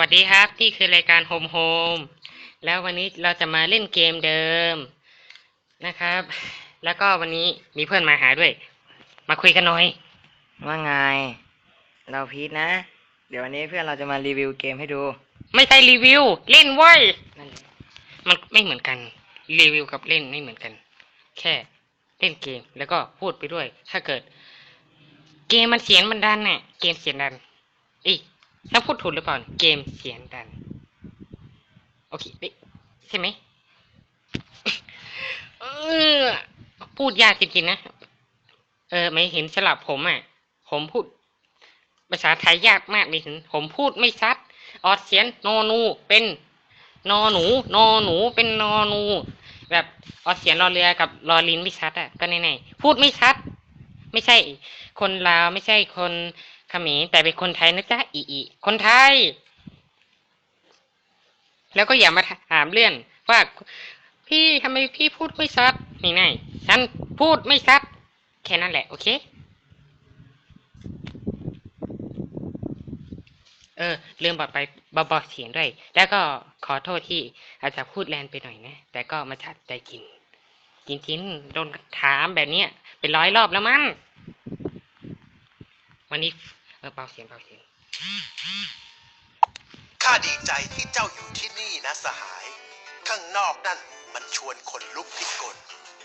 วัสดีครับ นี่คือรายการโฮมโฮมแล้ววันนี้เราจะมาเล่นเกมเดิมนะครับ แล้วก็วันนี้มีเพื่อนมาหาด้วย มาคุยกันหน่อย ว่าไง เราพีทนะ เดี๋ยววันนี้เพื่อนเราจะมารีวิวเกมให้ดู ไม่ใช่รีวิว เล่นเว้ยนั่นแหละมันไม่เหมือนกัน รีวิวกับเล่นไม่เหมือนกัน แค่เล่นเกมแล้วก็พูดไปด้วย ถ้าเกิด เกมมันเสียงมันดันน่ะเกมเสียงดันอีก ถ้าพูดถูกหรือเปล่า เกมเสียงดันโอเคใช่ไหมเออ พูดยากจริงๆนะ เออ ไม่เห็นสลับผมอะ ผมพูด ภาษาไทยยากมากเลยถึงผมพูดไม่ชัด ออกเสียงนอนู เป็นนอหนู นอหนู เป็นนอนู แบบออกเสียงรอเรือกับรอลินไม่ชัดอะ ก็แน่ๆพูดไม่ชัด ไม่ใช่ คนลาวไม่ใช่คน เขมรแต่เป็นคนไทยนะจ๊ะอีอีคนไทย แล้วก็อย่ามาถามเรื่องว่าพี่ทำไมพี่พูดไม่ชัดนี่ไงฉันพูดไม่ชัดแค่นั้นแหละ โอเค เออลืมบอกไปเบาๆเสียงด้วย แล้วก็ขอโทษที่อาจจะพูดแรงไปหน่อยนะ แต่ก็มาชัดใจจริงจริงๆโดนถามแบบเนี้ยเป็นร้อยรอบแล้วมั้งวันนี้ เออเบาเสียงเบาเสียง ข้าดีใจที่เจ้าอยู่ที่นี่นะสหาย ข้างนอกนั่นมันชวนคนลุกพิกล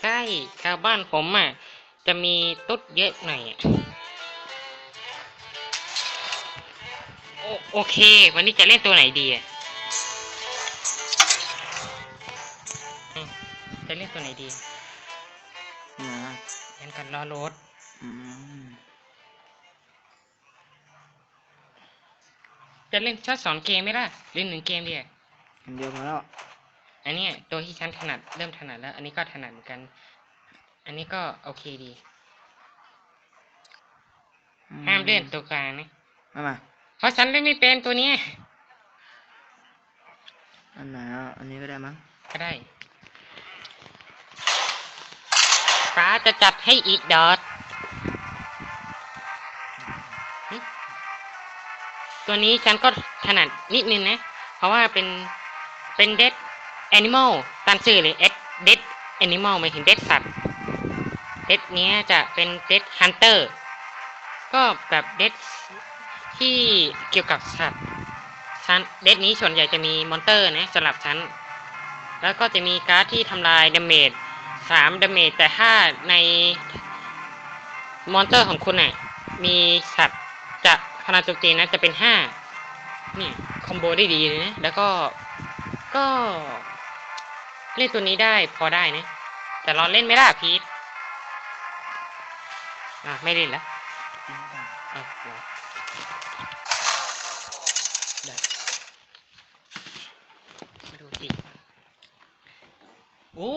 ใช่ชาวบ้านผมอะ จะมีตุ๊ดเยอะหน่อยอะโอโอเค วันนี้จะเล่นตัวไหนดีอะอืมจะเล่นตัวไหนดีนะเล่นกันรอรถ อืม จะเล่นชัดสองเกมไหมล่ะเล่นหนึ่งเกมดีอะอันเดียวพอแล้วอันเนี้ยตัวที่ฉันถนัดเริ่มถนัดแล้ว อันนี้ก็ถนัดเหมือนกัน อันนี้ก็โอเคดี ห้ามเล่นตัวกลางนะมามาเพราะฉันเล่นไม่เป็นตัวเนี้ยอันไหนอะอันนี้ก็ได้มั้งก็ได้ฟ้าจะจัดให้อีกดอท ตัวนี้ฉันก็ถนัดนิดนึงนะ เพราะว่าเป็นเป็นเด็ดแอนิมอลตามชื่อเลยเอ็ดเด็ดแอนิมอลหมายถึงเด็ดสัตว์เด็ดนี้จะเป็นเด็ดฮันเตอร์ก็แบบเด็ดที่เกี่ยวกับสัตว์ชั้นเด็ดนี้ส่วนใหญ่จะมีมอนเตอร์นะสำหรับชั้น แล้วก็จะมีการ์ดที่ทำลายดาเมจสามดาเมจแต่ถ้าในมอนเตอร์ของคุณน่ะมีสัตว์ พลังโจมตีนะจะเป็นห้าเนี่ยคอมโบได้ดีเลยนะ แล้วก็ก็ เล่นตัวนี้ได้พอได้นะ แต่เราเล่นไม่ได้พีทอะ ไม่เล่นแล้วอะเหรอได้มาดูสิโอ้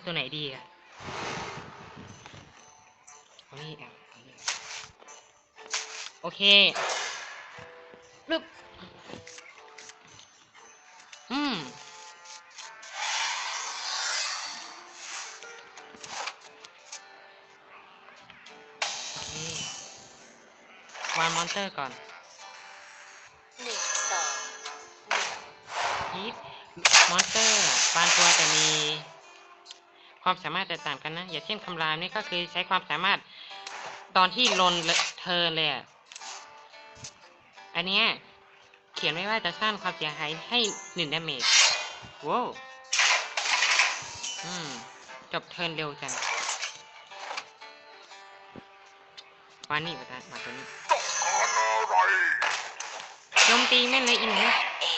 อกตัวไหนดีอะเอานี่อะโอเคปึ๊บอืมวางมอนเตอร์ก่อนหนึ่งสองฮีทมอนเตอร์บางตัวจะมี ความสามารถแตกต่างกันนะ อย่างเช่นคำรามนี่ก็คือใช้ความสามารถตอนที่ลนเธอเลยอะอันเนี้ยเขียนไว้ว่าจะสร้างความเสียหายให้หนึ่งดาเมจว้าวอืม จบเทิร์นเร็วจังมานี่มาตามาตัวนี้ต้องการอะไรโจมตีแม่นเลยอินนะเอ๋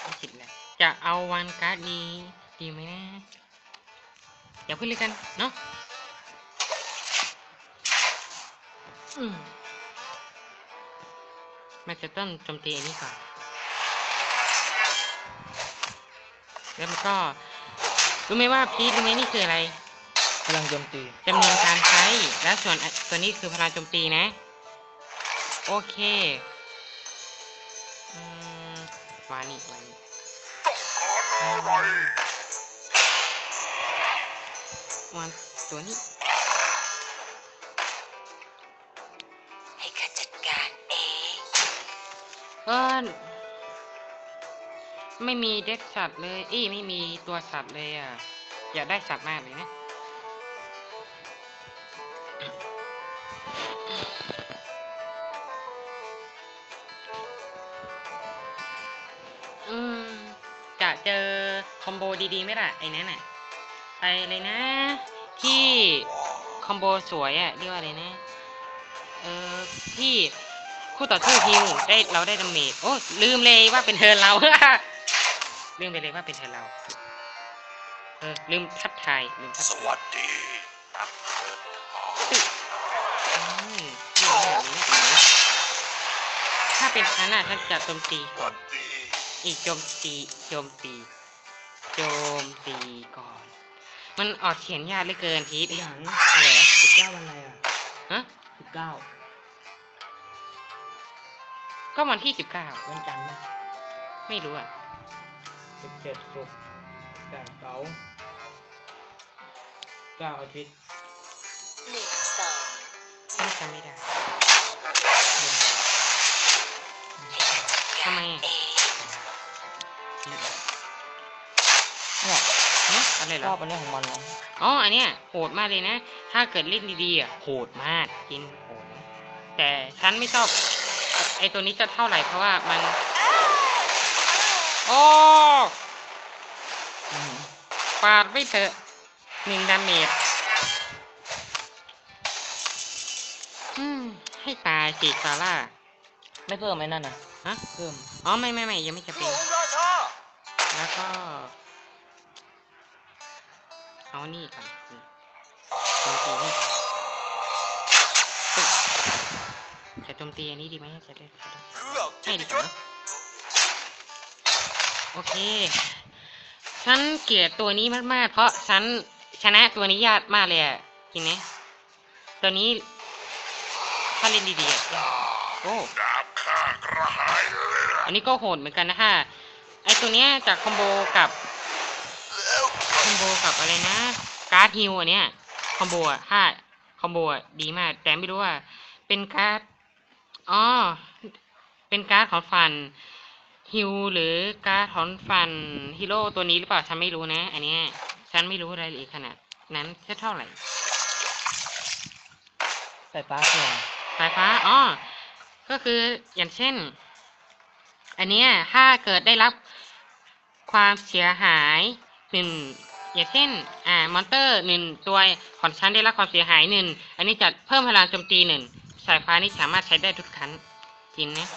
ไม่คิดแล้ว จะเอาวันการ์ดดี ดีไหมนะอย่าพูดเลยกัน เนาะอืมมันจะต้องโจมตีอันนี้ก่อน แล้วมันก็รู้ไหมว่าพีทรู้ไหมนี่คืออะไรพลังโจมตีจำนวนการใช้ และส่วนอันตัวนี้คือพลังโจมตีนะ โอเคอืมวานี่วานี่ต้องการอะไร วันตัวนี้ ให้ข้าจัดการเองเออไม่มีเด็กสัตว์เลยอี้ไม่มีตัวสัตว์เลยอะ อยากได้สัตว์มากเลยนะอืมจะเจอคอมโบดีๆไหมล่ะไอ้นั่นน่ะ ไปเลยนะ ที่คอมโบสวยอะ่ะเรียกว่าอะไรนะ เออที่คู่ต่อสู้ฮิวได้เราได้ดาเมจโอ้ลืมเลยว่าเป็นเธอเรา ลืมไปเลยว่าเป็นเธอเรา เออลืมทักทายลืมทักสทายวัสดีนักเดินทางอืมนี่แบบนี้นะอีถ้าเป็นฉันน่ะฉันจะโจมตีสก่อวันสดีอีกโจมตีโจมตีโจมตีก่อน มันออกเขียนยากเหลือเกินพีทอย่างอะไรอะสิบเก้าวันอะไรอะฮะสิบเก้าก็วันที่สิบเก้าวันจันทร์นะไม่รู้อะสิบเจ็ดศุกร์แปดเสาร์เก้าอาทิตย์หนึ่งสองฉันจำไม่ได้ทำไมอะ ฮะอะไรเหรชออบอันนี้ของมันนะอ๋ออันเนี้ยโหดมากเลยนะ ถ้าเกิดเล่นดีๆอะโหดมากจริงโหดนะแต่ฉันไม่ชอบไอตัวนี้จะเท่าไหร่เพราะว่ามันโอ้อืมปาดไม่เถอะหนึ่งดาเมจอืมให้ตายสิซาร่า ไม่เพิ่มไหมนั่นน่ะฮะ เพิ่ม อ๋อไม่ไม่ไม่ยังไม่จะเป็นราชาแล้วก็ เอานี่ก่อนโจมตีนี่ปึ๊บจะโจมตีอันนี้ดีไหมจะได้จะได้เพื่อให้ดีกว่าโอเค ฉันเกลียดตัวนี้มากๆ เพราะฉันชนะตัวนี้ยากมากเลยอะจริงไหมตัวนี้ถ้าเล่นดีๆโอ้อันนี้ก็โหดเหมือนกันนะฮะ ไอตัวเนี้ยจากคอมโบกับ มโบกับอะไรนะ การ์ดฮิวอันเนี้ยคอมโบอะถ้าคอมโบอะดีมาก แต่ไม่รู้ว่าเป็นการ์ดอ๋อเป็นการ์ดของฟันฮิวหรือการ์ดของฟันฮีโร่ตัวนี้หรือเปล่าฉันไม่รู้นะ อันเนี้ยฉันไม่รู้รายละเอียดขนาดนั้นแค่เท่าไหร่ไฟฟ้าเครื่องสายฟ้าอ๋อก็คืออย่างเช่น อันเนี้ยถ้าเกิดได้รับความเสียหายหนึ่ง อย่างเช่น อ่า มอนเตอร์หนึ่งตัวของฉันได้รับความเสียหายหนึ่ง อันนี้จะเพิ่มพลังโจมตีหนึ่ง สายฟ้านี่สามารถใช้ได้ทุกครั้ง จริงนะ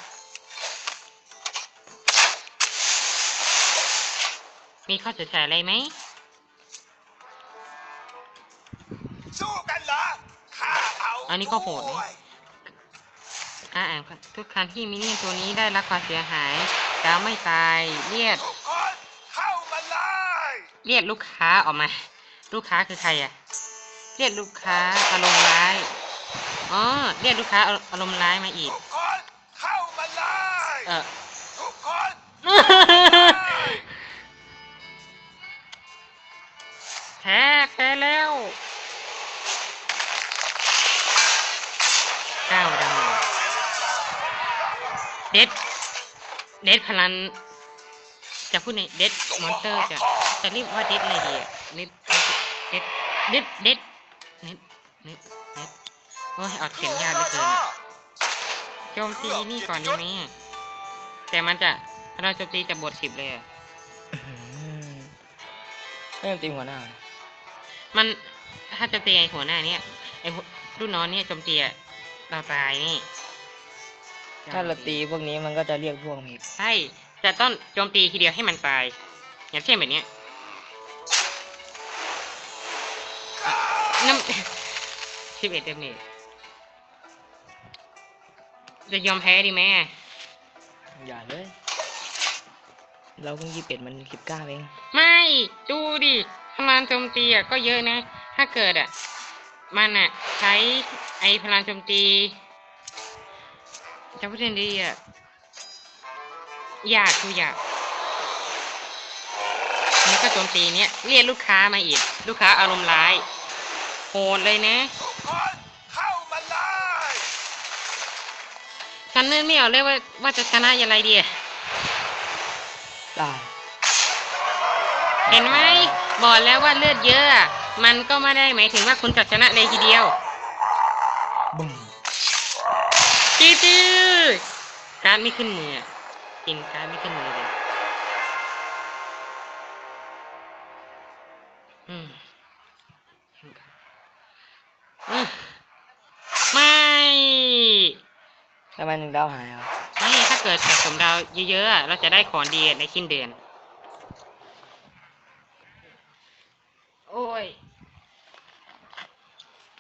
มีข้อสงสัยอะไรไหม สู้กันเหรอข้าเอาอันนี้ก็โหดนะด้วยอ่าอ่านทุกครั้งที่มินิตัวนี้ได้รับความเสียหายแล้วไม่ตายเรียก เรียกลูกค้าออกมา ลูกค้าคือใครอะเรียกลูกค้าอารมณ์ร้ายอ๋อเรียกลูกค้าอารมณ์ร้ายมาอีกทุกคนเข้ามาเลยเออทุกคนแพ้แพ้แล้วเก้าดาเมจเด็ดเด็ดพลัน จะพูดในเด็ดมอนเตอร์จะจะเรียกว่าเด็ดอะไรดีอะเด็ดเด็ดเด็ดเด็ดเด็ดเด็ดเด็ดโอ้ยออกเขียนยากเหลือเกินอะโจมตีนี่ก่อนดีไหมอะแต่มันจะเราโจมตีจะบวกสิบเลยอะไม่ต้องตีหัวหน้า มันถ้าโจมตีไอ้หัวหน้าเนี่ยไอ้หัวรุ่นน้องเนี่ยโจมตีอะเราตายนี่ถ้าเราตีพวกนี้มันก็จะเรียกพวกมีใช่ จะต้องโจมตีทีเดียวให้มันตาย อย่างเช่นแบบเนี้ยน้ำสิบเอ็ดเดเมจจะยอมแพ้ดีไหมอะอย่าเลย เราเพิ่งยี่สิบเอ็ดมันสิบเก้าเอง ไม่ดูดิพลังโจมตีอะก็เยอะนะ ถ้าเกิดอะ มันอะ ใช้ไอพลังโจมตีจะพูดยังไงดีอะอ ยากคืออยากแล้วก็โจมตีเนี้ยเรียกลูกค้ามาอีก ลูกค้าอารมณ์ร้ายหดเลยนะทุกคนเข้ามาเลยฉันนึกไม่ออกเลยว่าว่าจะชนะยังไงดีอะได้เห็นไหมบอกแล้วว่าเลือดเยอะอะ มันก็ไม่ได้หมายถึงว่าคุณจะชนะเลยทีเดียวบุ้มจืดจืดการดไม่ขึ้นมืออะ กินการดไม่ขึ้นมือเลยอืมอืมไม่ทำไมหนึ่งดาวหายอะไม่ถ้าเกิดสะสมดาวเยอะๆอะเราจะได้ของดีในสิ้นเดือน โอ้ย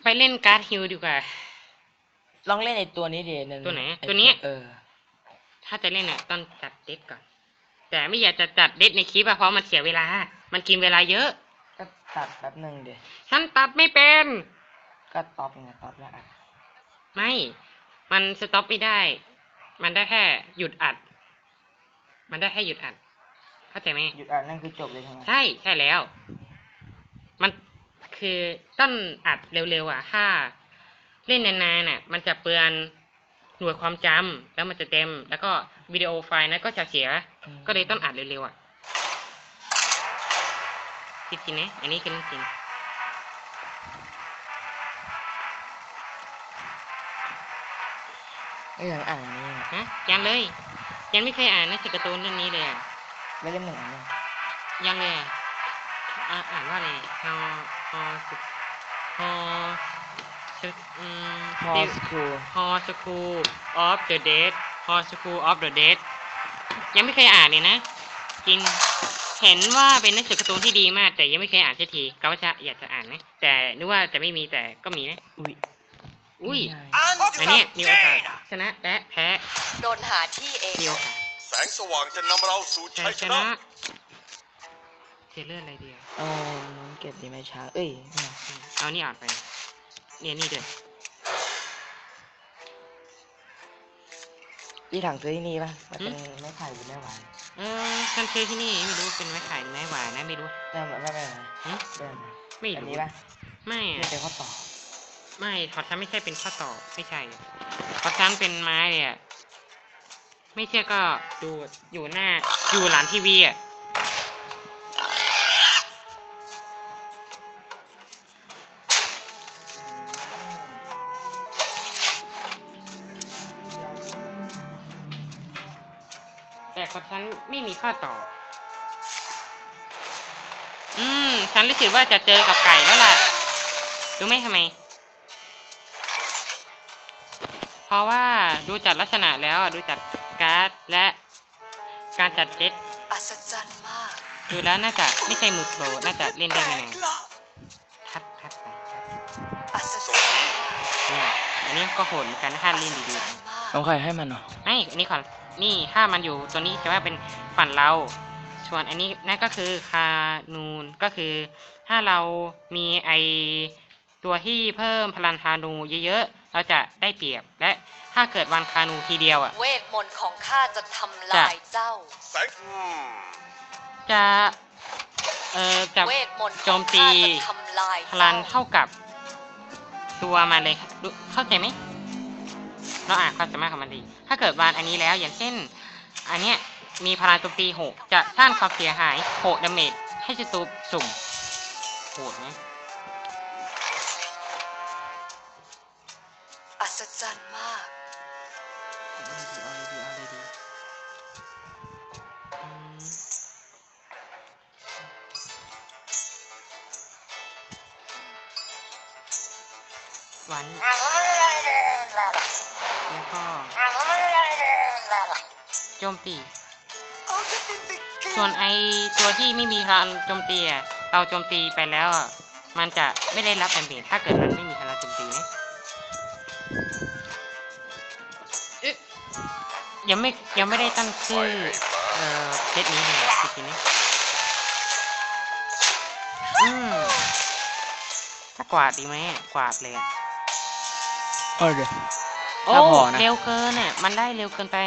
ไปเล่นการ์ดฮิลดีกว่า ลองเล่นไอตัวนี้ดิงตัวไหนอ้ตัวนี้ เออ ถ้าจะเล่นอะต้องจัดเด็ดก่อน แต่ไม่อยากจะจัดเด็ดในคลิปอะเพราะมันเสียเวลา มันกินเวลาเยอะ ก็ตัดแป๊บหนึ่งเดี๋ยวฉันตัดไม่เป็น ก็ตอบไงตอบแล้วอะไม่ มันสต็อปไม่ได้ มันได้แค่หยุดอัด มันได้แค่หยุดอัด เข้าใจไหมหยุดอ่านนั่นคือจบเลยใช่ไหมใช่ใช่แล้ว มันคือต้องอัดเร็วๆอะถ้าเล่นนานๆน่ะ มันจะเปลือน หน่วยความจำแล้วมันจะเต็ม แล้วก็วิดีโอไฟล์นั้นก็จะเสียมก็เลยต้องอัดเร็วๆอะจริงๆนะอันนี้คือเรื่องจริงไม่อยากอ่านอันนี้อะฮะยังเลย ยังไม่เคยอ่านหนังสือการ์ตูนเรื่องนี้เลยอะไม่เล่มหนึ่งอันนี้ยังเลยอะอ่าอ่านว่าอะไรฮอฮอสุฮอ สุอืมพอสคูลฮอสคูลออฟเดอะเดดฮอสคูลออฟเดอะเดดยังไม่เคยอ่านเลยนะ จริง เห็นว่าเป็นหนังสือการ์ตูนที่ดีมาก แต่ยังไม่เคยอ่านสักทีก็ว่าจะอยากจะอ่านนะแต่นึกว่าจะไม่มีแต่ก็มีนะอุ้ยอุ้ยไม่ได้อันอันเนี้ยมีโอกาสชนะและแพ้โดนหาที่เองมีโอกาสแสงสว่างจะนำเราสู่ชัชัยยชชนะนะเทเลอร์อะไรเดียวเอาน้องเก็บดีไหมช้าเอ้ยไม่เอาเอานี่อ่านไป เนี่ยนี่ด้วยที่ถังซื้อที่นี่ป่ะมันเป็นไม้ไผ่หรือไม้หวานเออฉันซื้อที่นี่ไม่รู้เป็นไม้ไข่หรือไม้หวานนะไม่รู้ได้ไหมไม่ไม่ไม่หึได้ไหมไม่อันรู้นี้ป่ะไม่ไม่อะเป็นข้อต่อไม่ขอฉันไม่ใช่เป็นข้อต่อไม่ใช่ขอฉันเป็นไม้เลยอะไม่เชื่อก็ดูอยู่หน้าอยู่หลังทีวีอะ ไม่มีข้อต่อ อืม ฉันรู้สึกว่าจะเจอกับไก่แล้วล่ะ รู้ไหมทำไม เพราะว่าดูจากลักษณะแล้วอะดูจากการ์ดและการจัดเจ็ตอัศจรรย์มากดูแล้วน่าจะไม่ใช่มือโปรน่าจะเล่นได้ไม่นานทัดทัดไปทัดอัศจรรย์มากเนี่ยอันนี้ก็โหดเหมือนกันถ้าเล่นดีมากน้องใครให้มันเหรอๆไม่อันนี้ก่อน นี่ถ้ามันอยู่ตัวนี้จะว่าเป็นฝั่งเราส่วนอันนี้นั่นก็คือคานูนก็คือ ถ้าเรามีไอตัวที่เพิ่มพลังคานูเยอะๆเราจะได้เปรียบและถ้าเกิดวันคานูทีเดียวอะ เวทมนต์ของข้าจะทำลายเจ้า แสงอืมจะเอ่อจะเวทมนต์โจของมตีข้าจะทำลายพลังเจ้าเท่ากับตัวมันเลยครับดูเข้าใจไหม เราอ่านความสามารถของมันดี ถ้าเกิดวานอันนี้แล้ว อย่างเช่น อันเนี้ยมีพลังโจมตีหกจะสร้างความเสียหายหกดาเมจให้ศัตรูสุ่มโหดไหมอัศจรรย์มากเอ จมตี ส่วนไอตัวที่ไม่มีพลังโจมตีอะเราโจมตีไปแล้วอะมันจะไม่ได้รับแอมเบถ้าเกิดมันไม่มีพลังโจมตีนะเอ๊ะยังไม่ยังไม่ได้ตั้งชื่อเอ่อเซตนี้เลยจริงๆนะอืมถ้ากวาดดีไหมอะกวาดเลยอะเออเดี๋ยวโอ้ถ้าพอนะเร็วเกินอะมันได้เร็วเกินไป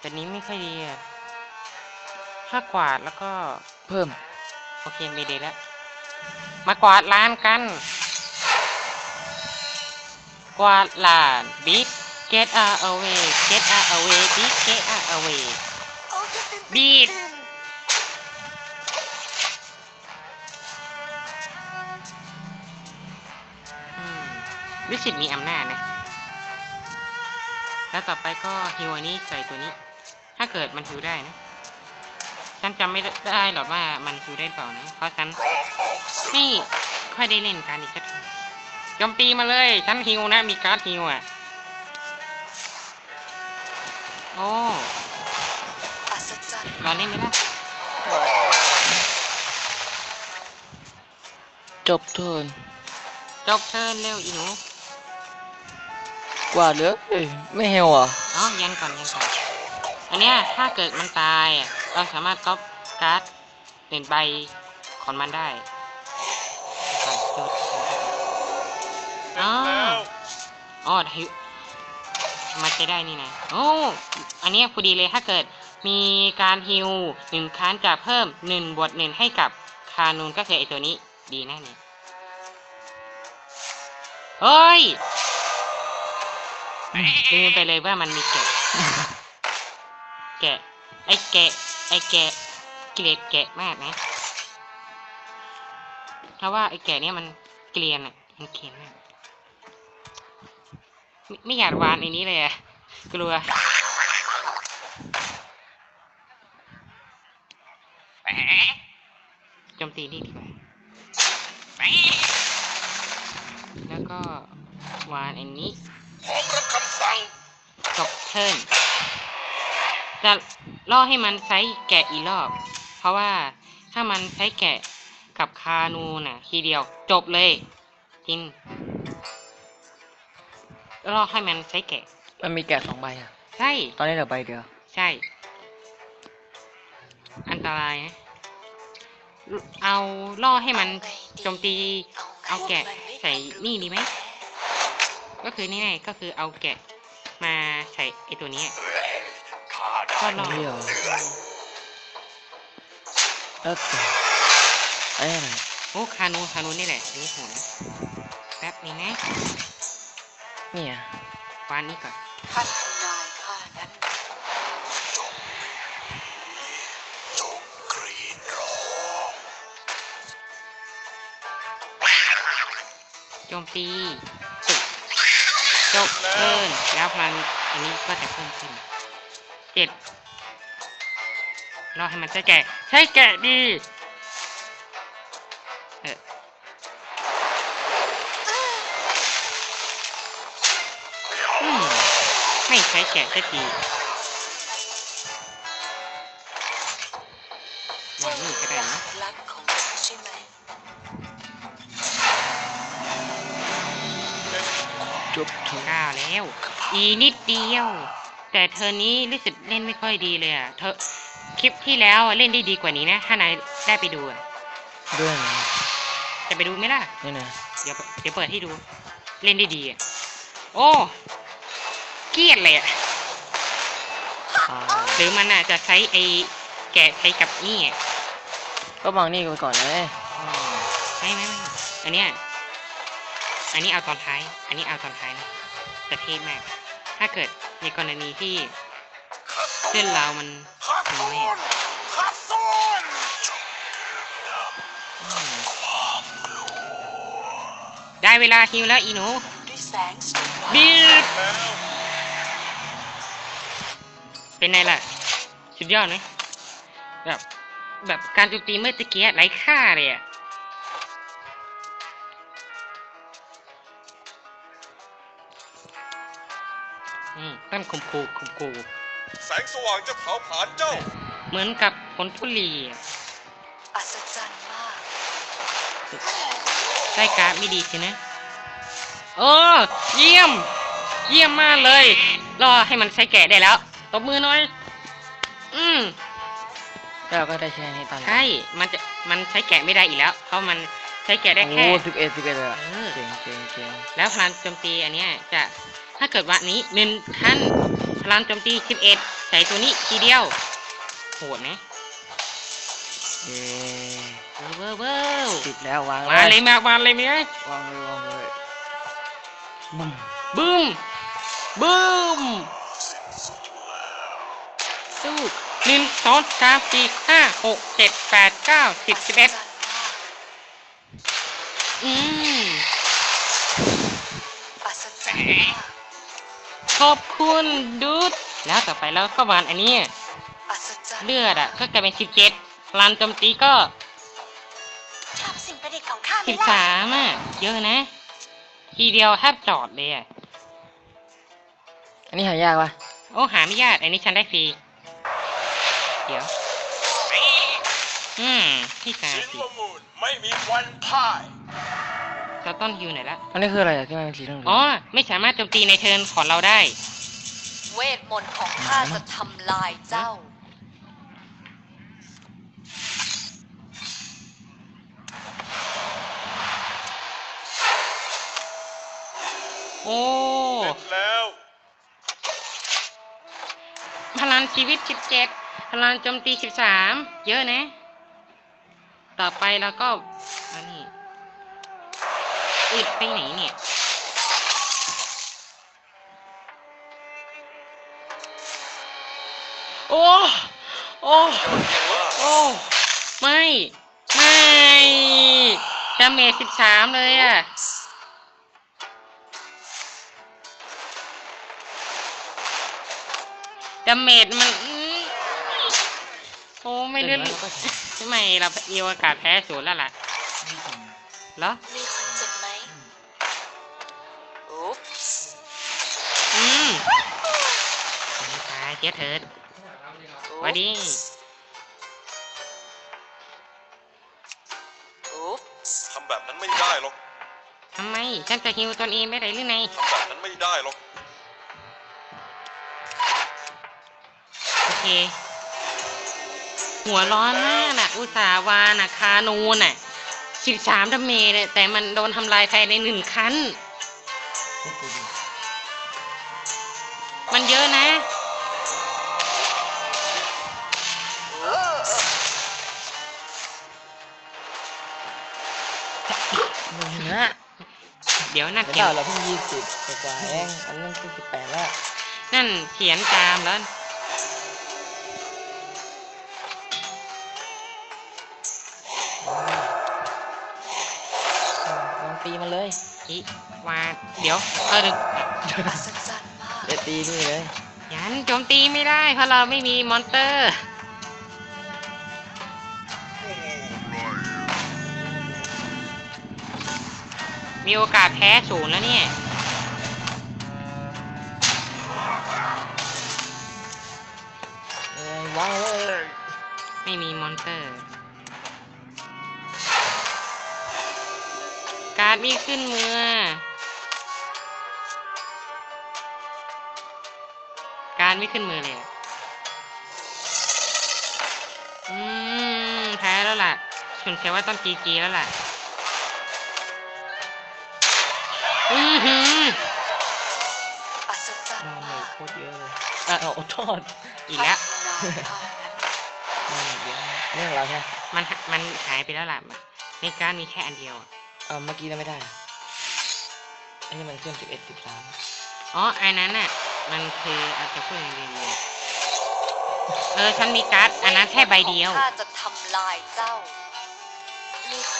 แต่นี้ไม่ค่อยดีอะถ้ากวาดแล้วก็เพิ่ม โอเคมีดีแล้ว มากวาดร้านกัน กวาดลานบิ๊ก get out away get out away big get out away บีดอืมวิสิตมีอำนาจนะ แล้วต่อไปก็ฮิวอันนี้ใส่ตัวนี้ ถ้าเกิดมันฮิวได้นะฉันจำไม่ได้หรอกว่ามันฮิวได้เปล่านะ เพราะฉันไม่ค่อยได้เล่นการอีกสักทีโจมตีมาเลย ฉันฮิวนะ มีการ์ดฮิวอะ โอ้อัศจรรย์รอเล่นไหมล่ะจบเทิร์นจบเทิร์นเร็วอีหนู กว่าเหลือเอ้ยไม่เฮลอะอ๋อยันก่อนยันก่อน อันเนี้ยถ้าเกิดมันตายอะเราสามารถก๊อปการ์ดหนึ่งใบของมันได้อนจุดอ๋ออ๋อฮิวมันจะได้นี่นะโอ้อันนี้พอดีเลยถ้าเกิดมีการฮิวหนึ่งครั้งจะเพิ่มหนึ่งบวกหนึ่งให้กับคานูนก็คือไอตัวนี้ดีแน่เนี่ยเฮ้ยลืมไปเลยว่ามันมีแกะ แกะ ไอ้แกะ ไอ้แกะ เกลียดแกะมากนะ เพราะว่าไอ้แกะเนี่ยมันเกลียนอะ มันเกลียนมากไม่ไม่อยากวานไอ้นี้เลยอะ กลัวโจมตีนี่ดีกว่าแล้วก็วานไอ้นี้พร้อมรับคำสั่งจบเทิร์น จะล่อให้มันใช้แกะอีกรอบ เพราะว่าถ้ามันใช้แกะกับคานูน่ะ ทีเดียวจบเลยจริงล่อให้มันใช้แกะ มันมีแกะสองใบอะ ใช่ ตอนนี้เหลือใบเดียว ใช่ อันตรายนะเอาล่อให้มันโจมตี เอาแกะใส่นี่ดีไหม ก็คือนี่ไงก็คือเอาแกะมาใส่ไอตัวเนี้ย ข้าได้ก็รอไม่เหรอแล้วแต่ไอ้อะไรโอ้คานูคานูนี่แหละอันนี้หัวแป๊บนี้นะเนี่ยวานนี้ก่อนท่านทนายข้านั้นจงกรีดร้องโจมตีตึกจบเทิร์นแล้วพลังอันนี้ก็จะเพิ่มขึ้น เจ็ดรอให้มันใช้แกะใช้แกะดีเอออืมไม่ใช้แกะสักทีวางนี่ก็ได้นะรักของเราใช่ไหมจบเทิร์นเก้าแล้ว อีนิดเดียว แต่เธอนี้รู้สึกเล่นไม่ค่อยดีเลยอะเธอคลิปที่แล้วอะเล่นได้ดีกว่านี้นะ ถ้านายได้ไปดูอะด้วยนะจะไปดูไหมล่ะ นี่นะเดี๋ยวเดี๋ยวเปิดให้ดู เล่นได้ดีอะโอ้เกลียดเลยอะอ่าหรือมันอาจจะใช้ไอ้แกะใช้กับนี่อะก็วางนี่ไปก่อนเลยอ๋อไม่ไม่ไม่อันเนี้ยอันนี้เอาตอนท้าย อันนี้เอาตอนท้ายนะแต่เท่มาก ถ้าเกิด ในกรณีที่เส้นเรามันน้อยได้เวลาฮิวแล้วอีหนูบีบแล้วเป็นไงล่ะ สุดยอดไหมแบบ แบบการโจมตีเมื่อตะเกียไร้ค่าเลยอะ อืมต้นคุมคูคุมคูแสงสว่างจะเผาผลาญเจ้า เหมือนกับผลทุลีอะอัศจรรย์มากได้การ์ดไม่ดีสินะเออเยี่ยม เยี่ยมมากเลย รอให้มันใช้แกะได้แล้วตบมือหน่อย อืมแล้วเราก็ได้แค่นี้ตอนนี้ใช่มันจะมันใช้แกะไม่ได้อีกแล้ว เพราะมันใช้แกะได้แค่ โอ้สิบเอ็ดสิบเอ็ดเลยอะเออ เจ๋งเจ๋งเจ๋งแล้วพลังโจมตีอันเนี้ยจะ ถ้าเกิดวันนี้หนึ่งขั้นพลังโจมตีสิบเอ็ดใส่ตัวนี้ทีเดียว โหดนะเย้เว้าวเว้าวเว้าวติดแล้ววางมาเลยมากมาเลยมั้ยวางเลยวางเลยบึ้มบึ้มบึ้มสู้หนึ่งสองสามสี่ห้าหกเจ็ดแปดเก้าสิบสิบเอ็ด ขอบคุณดูดแล้วต่อไปแล้วก็วานอันนี้อัศจรรย์เลือดอะก็กลายเป็นสิบเจ็ดพลังโจมตีก็ชอบสิ่งประดิษฐ์ของข้าไหมสิบล่ะสามอะเยอะนะ ทีเดียวแทบจอดเลยอะอันนี้หายากปะโอ้หาไม่ยากอันนี้ฉันได้ฟรีเดี๋ยว อืมที่ตาซินสิเวอร์มูนไม่มีวันพ่าย เราต้นฮิวไหนอยละ อันนี้คืออะไรอะที่มันเป็นสีเหลืองๆอ๋อ ไม่สามารถโจมตีในเทิร์นของเราได้ เวทมนต์ของข้าจะทำลายเจ้า โอ้แล้ว พลังชีวิตสิบเจ็ดพลังโจมตีสิบสามเยอะนะ ต่อไปแล้วก็อันนี้ อึดไปไหนเนี่ยโอ้โอ้โอ้ไม่ ไม่ดาเมจสิบสามเลยอะดาเมจมันอื้อโอ้ไม่เลือดทำไมเรามีโอกาสแพ้ศูนย์แล้วล่ะเหรอ ตายเจ๊เถิดหวัสดีอุ๊ปส์ทำแบบนั้นไม่ได้หรอกทำไม ฉันจะฮิวตนเองไม่ได้หรือไงทำแบบนั้นไม่ได้หรอก โอเค หัวร้อนมากน่ะอุตสาห์วาน่ะคานูน่ะสิบสามดาเมจเนี่ยแต่มันโดนทำลายภายในหนึ่งคัน มันเยอะนะ ดี๋ยวนั่นเดี๋ยวเขียนเราเพิ่งยี่สิบกว่าๆเองอันนั้นเพิ่งสิบแปดแล้วนั่นเขียนตามแล้วลองตีมันเลยอีวาเดี๋ยวเอออัศจรรย์มากเดี๋ยวตีนี่เลยยันโจมตีไม่ได้เพราะเราไม่มีมอนเตอร์ มีโอกาสแพ้ศูนย์แล้วเนี่ยเอ้ยวางเลยไม่มีมอนเตอร์ การ์ดมีขึ้นมือ การดไม่ขึ้นมือเลยอะอืมแพ้แล้วล่ะฉันเชื่อว่าต้องจีจีแล้วล่ะ อือหืออัศจรรดาย์เมมาจกโคตรเยอะเลยเออเอาโทษอีกแล้วพัฒนาการดาเมจเยอะมากนี่ของเราใช่ไหมมันหมันหายไปแล้วล่ะในการดมีแค่อันเดียวอะเอาเมื่อกี้เราไม่ได้อะอันนี้มันเครื่องสิบเอ็ดสิบสามอ๋อไอ้นั้นน่ะ มันคืออาจจะพูดยังไงดีเออฉันมีการ์ดอันนั้นแค่ใบเดียว ข้าจะทำลายเจ้ามีคนเจ็บไ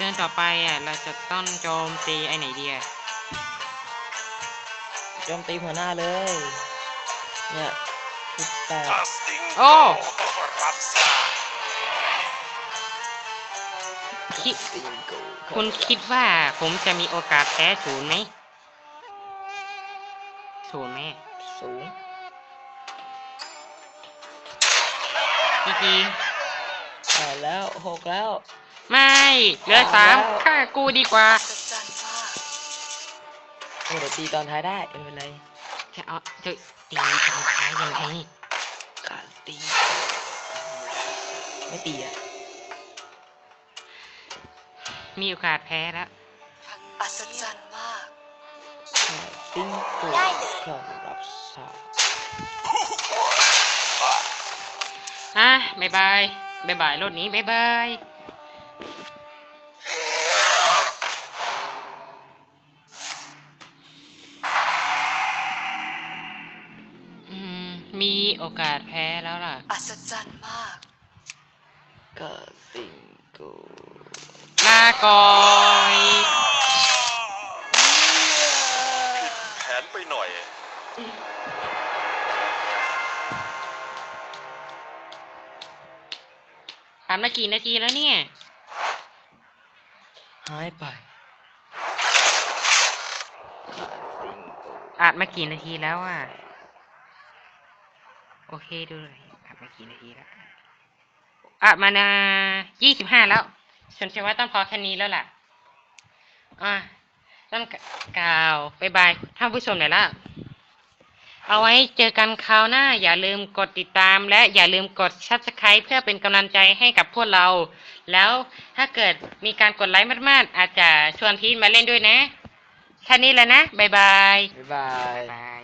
เดือนต่อไปอะเราจะต้องโจมตีไอ้ไหนดีอะโจมตีหัวหน้าเลย เนี่ยสิบแปดทัสติงโอ้รับทราบคิดตีนกูคุณคิดว่าผมจะมีโอกาสแพ้ศูนย์ไหมศูนย์ไหมสูงจริงแปดแล้วหกแล้วๆ ไม่เหลือสามแล้วฆ่ากูดีกว่าอัศจรรย์มากโอ้เดี๋ยวตีตอนท้ายได้ไม่เป็นไรจะเอาจะตีทางท้ายยังไงการตีไม่ตีอะมีโอกาสแพ้แล้วอัศจรรย์มากติ้งกูได้เลยก็รับทราบอะบายบายบายบายรถนี้บายบาย โอกาสแพ้แล้วล่ะ อัศจรรย์มาก ก็สิงกูลาก่อยแผนไปหน่อยผ่านมากี่นาทีแล้วเนี่ย หายไปก็สิงกูอัดมากี่นาทีแล้วอะ โอเคดูเลยอัดมากี่นาทีแล้วอัดมานายี่สิบห้าแล้วฉันเชื่อว่าต้องพอแค่นี้แล้วล่ะ อะต้องกล่าวบายบายท่านผู้ชมหน่อยละ เอาไว้เจอกันคราวหน้า อย่าลืมกดติดตาม และอย่าลืมกด subscribe เพื่อเป็นกำลังใจให้กับพวกเรา แล้วถ้าเกิดมีการกดไลค์มากๆ อาจจะชวนพีทมาเล่นด้วยนะแค่นี้แหละนะบายบายบ๊ายบายบาย